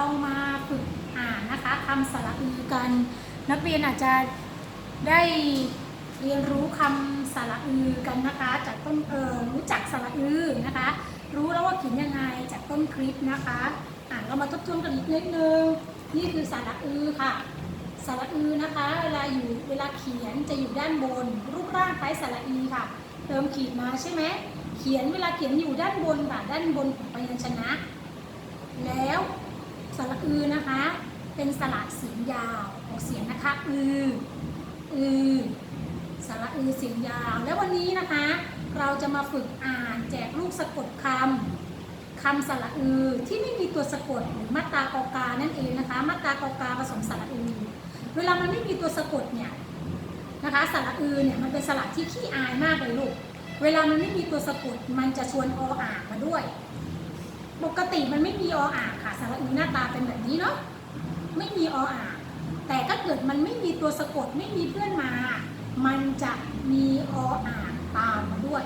เรามาฝึกอ่านนะคะคำสระอือกัน นักเรียนอาจจะได้เรียนรู้คำสระอือกันนะคะ จากต้นเออรู้จักสระอือนะคะ รู้แล้วว่าเขียนยังไงจากต้นคลิปนะคะอ่านเรามาทบทวนกันอีกนิดนึงนี่คือสระอือค่ะสระอือนะคะเวลาอยู่เวลาเขียนจะอยู่ด้านบน รูปร่างคล้ายสระอีค่ะเติมขีดมาใช่ไหมเขียนเวลาเขียนอยู่ด้านบนค่ะด้านบนของพยัญชนะ แล้ว สระอือนะคะ เป็นสระเสียงยาวออกเสียงนะคะ อือ อือ สระอือเสียงยาว แล้ววันนี้นะคะ เราจะมาฝึกอ่านแจกลูกสะกดคำคำสระอือที่ไม่มีตัวสะกดหรือมาตรากอกานั่นเองนะคะ มาตรากอกาผสมสระอือ เวลามันไม่มีตัวสะกดเนี่ยนะคะสระอือเนี่ยมันเป็นสระที่ขี้อายมากเลยลูก เวลามันไม่มีตัวสะกดมันจะชวนออ่างมาด้วย ปกติมันไม่มีออ่างค่ะสระอือหน้าตาเป็นแบบนี้เนาะไม่มีออ่างแต่ถ้าเกิดมันไม่มีตัวสะกดไม่มีเพื่อนมา มันจะมีออ่างตามมาด้วย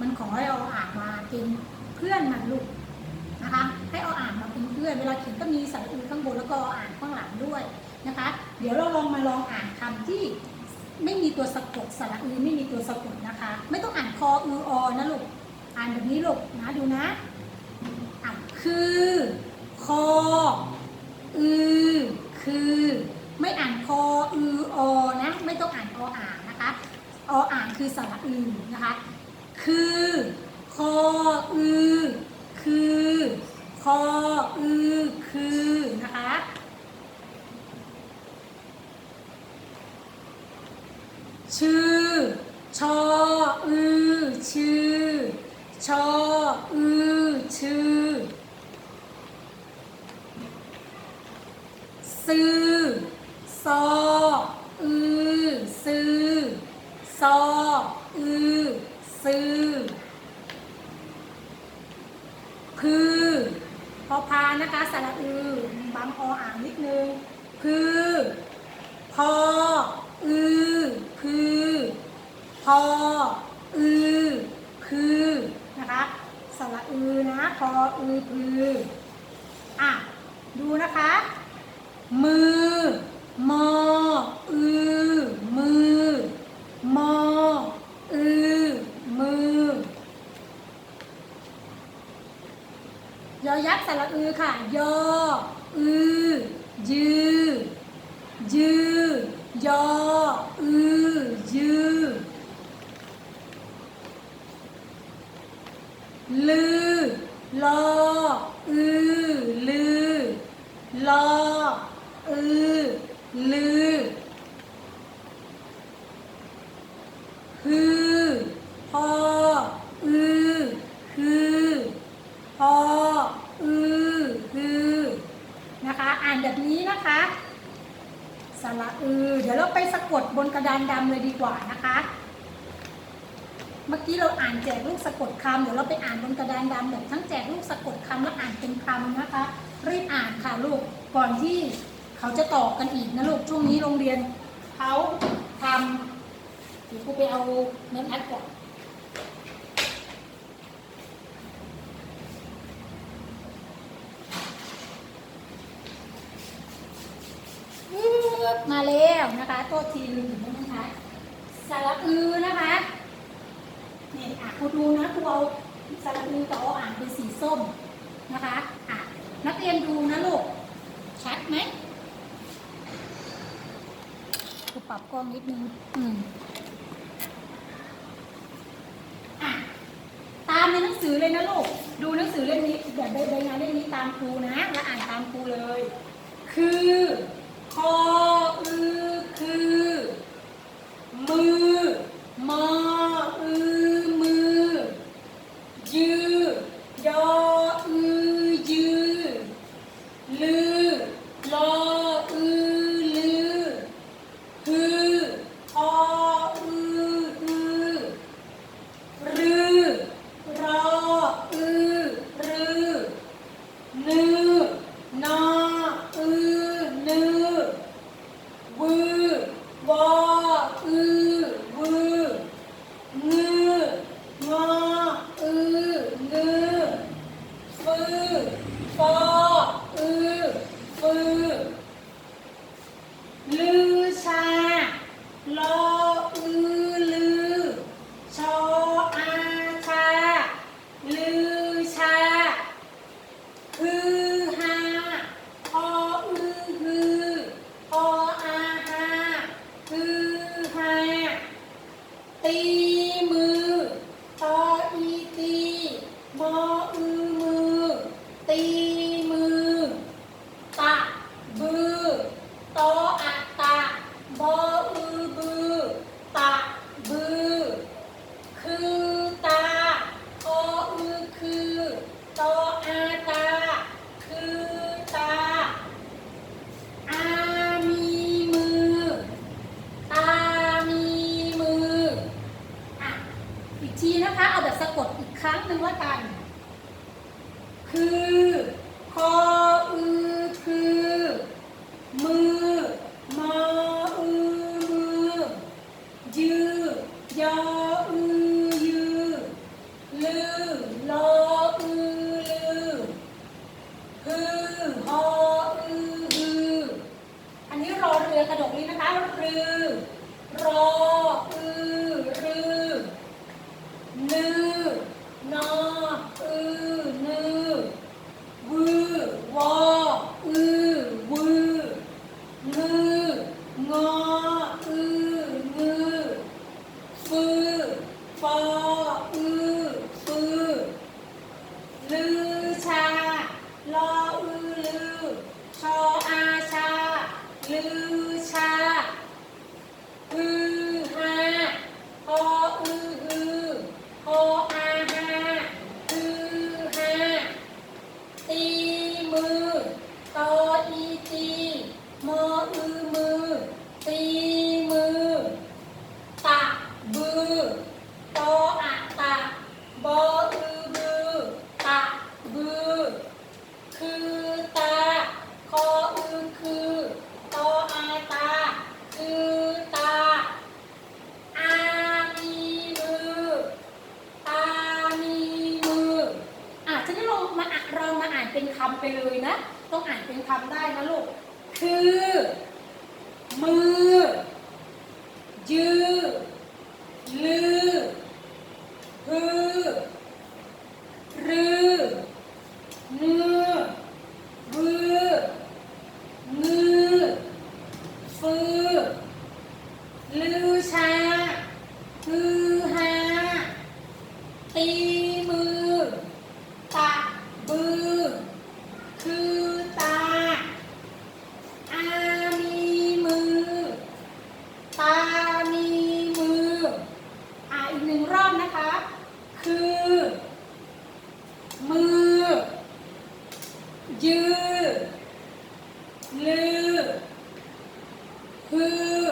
มันขอให้ออ่างมาเป็นเพื่อนมันลูกนะคะให้ออ่างมาเป็นเพื่อน เวลาเขียนก็มีสระอือข้างบนแล้วก็ออ่างข้างหลังด้วยนะคะ เดี๋ยวเราลองมาลองอ่านคำที่ไม่มีตัวสะกดสระอือไม่มีตัวสะกดนะคะ ไม่ต้องอ่านคออืออนะลูกอ่านแบบนี้ลูกนะดูนะ คือคออือคือไม่อ่านคออืออนะไม่ต้องอ่านออ่างนะคะออ่างคือสระอือนะคะคือคออือคือคออือคือนะคะชื่อชออือชื่อชออือชื่อ ซื้อซออือซื้อซออือซื้อพือพอพานะคะสระอือบังออ่างนิดนึงพือพออือพือพออือพือนะคะสระอือนะพออือพืออะดูนะคะ มือ มอ อือ มือ มอ อือ มือยอยักษ์สระอือค่ะ ยอ อือ ยือ ยือ ยอ อือ ยือ ลือ ลอ อือ ลือ ฮือ พอ อือ ฮือ พอ อือ ฮือ นะคะ อ่านแบบนี้นะคะ สระอือ เดี๋ยวเราไปสะก ดบนดานดำเลยดีกว่านะคะ เมื่อกี้เราอ่านแจกลูกสะกดคำเดี๋ยวเราไปอ่านบนกระดานดำแบบทั้งแจกลูกสะกดคำและอ่านเป็นคำนะคะ รีบอ่านค่ะลูกก่อนที่เขาจะตอบกันอีกนะลูกช่วงนี้โรงเรียนเขาทำเดี๋ยวครูไปเอาเน้นแอดก่อน มาแล้วนะคะโทษทีลืมถึงนะคะสาระอือนะคะนี่อะครูดูนะครูเอาสาระอือกับเอาอ่านเป็นสีส้มนะคะอะนักเรียนดูนะลูกชัดไหมครูปรับกล้องนิดนึงอืมอะตามในหนังสือเลยนะลูกดูหนังสือเล่มนี้แบบใบงานเล่มนี้ตามครูนะ และอ่านตามครูเลย คือค ออื four รือรออือรือนือนออือนือวือวออือวืองืองออืองือฟือฟออือ ฟือ ลือชา ลออือลือ ชออาชา ลือชา อือฮาฮออือฮือฮออาฮาอือฮา ตีมือตออีตีมออือมือ ตีมือ ตะบือตออะตะบออือบือ ตะบือ คือตา คออือคือตออาตา คือตา อามีมือ ตามีมือ อะฉันจะลองมาอะลอง คำนเป็นคำไปเลยนะ ต้องอ่านเป็นคำได้นะลูก คือ มือ ยือ ลือฮือรือเนือบือ งือ ฟือ ลือชา ฮือฮา ตีมือ ตะบือ คือตา อามีมือ ตามีมือ อ่าอีกหนึ่งรอบนะคะ คือ มือ ยือ ลือ ฮือ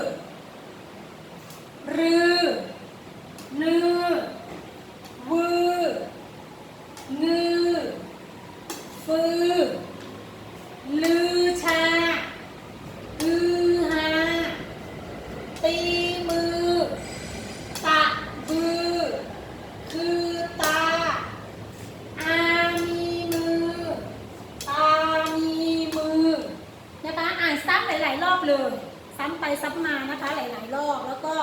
รือลือ วือ งือ ฟือ ลือชา ฮือฮา ตีมือ ตะบือ คือตา อามีมือ ตามีมือ นะคะ อ่านซ้ำหลาย ๆ รอบเลย ซ้ำไปซ้ำมานะคะ หลาย ๆ รอบ แล้วก็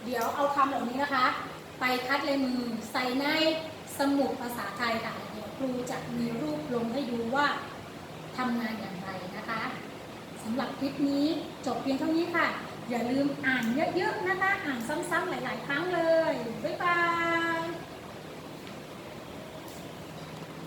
เดี๋ยวเอาคำเหล่านี้นะคะ ไปคัดลายมือใส่ในสมุดภาษาไทยค่ะเดี๋ยวครูจะมีรูปลงให้ดูว่าทำงานอย่างไรนะคะสำหรับคลิปนี้จบเพียงเท่านี้ค่ะ อย่าลืมอ่านเยอะๆนะคะ อ่านซ้ำๆหลาย ๆ ครั้งเลย บ๊ายบาย